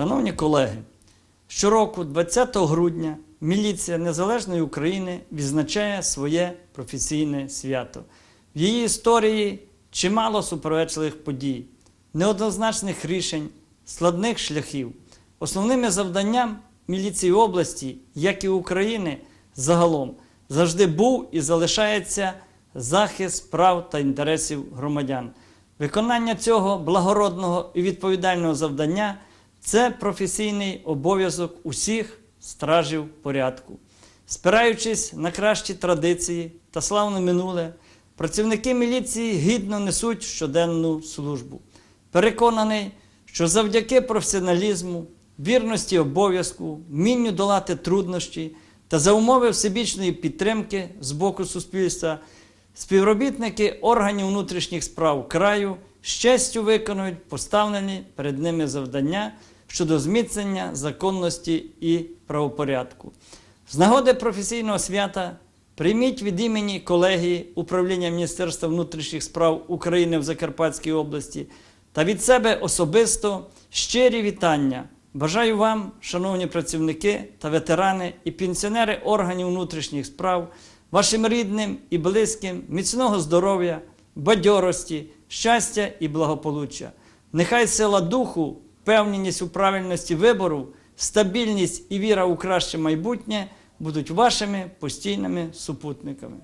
Шановні колеги, щороку, 20 грудня, міліція Незалежної України відзначає своє професійне свято. В її історії чимало суперечливих подій, неоднозначних рішень, складних шляхів. Основними завданням міліції області, як і України, загалом завжди був і залишається захист прав та інтересів громадян. Виконання цього благородного і відповідального завдання це професійний обов'язок усіх стражів порядку. Спираючись на кращі традиції та славне минуле, працівники міліції гідно несуть щоденну службу. Переконаний, що завдяки професіоналізму, вірності обов'язку, вмінню долати труднощі та за умови всебічної підтримки з боку суспільства, співробітники органів внутрішніх справ краю з честю виконують поставлені перед ними завдання щодо зміцнення законності і правопорядку. З нагоди професійного свята прийміть від імені колегії управління Міністерства внутрішніх справ України в Закарпатській області та від себе особисто щирі вітання. Бажаю вам, шановні працівники та ветерани і пенсіонери органів внутрішніх справ, вашим рідним і близьким, міцного здоров'я, бадьорості, щастя і благополуччя. Нехай сила духу, впевненість у правильності вибору, стабільність і віра у краще майбутнє будуть вашими постійними супутниками.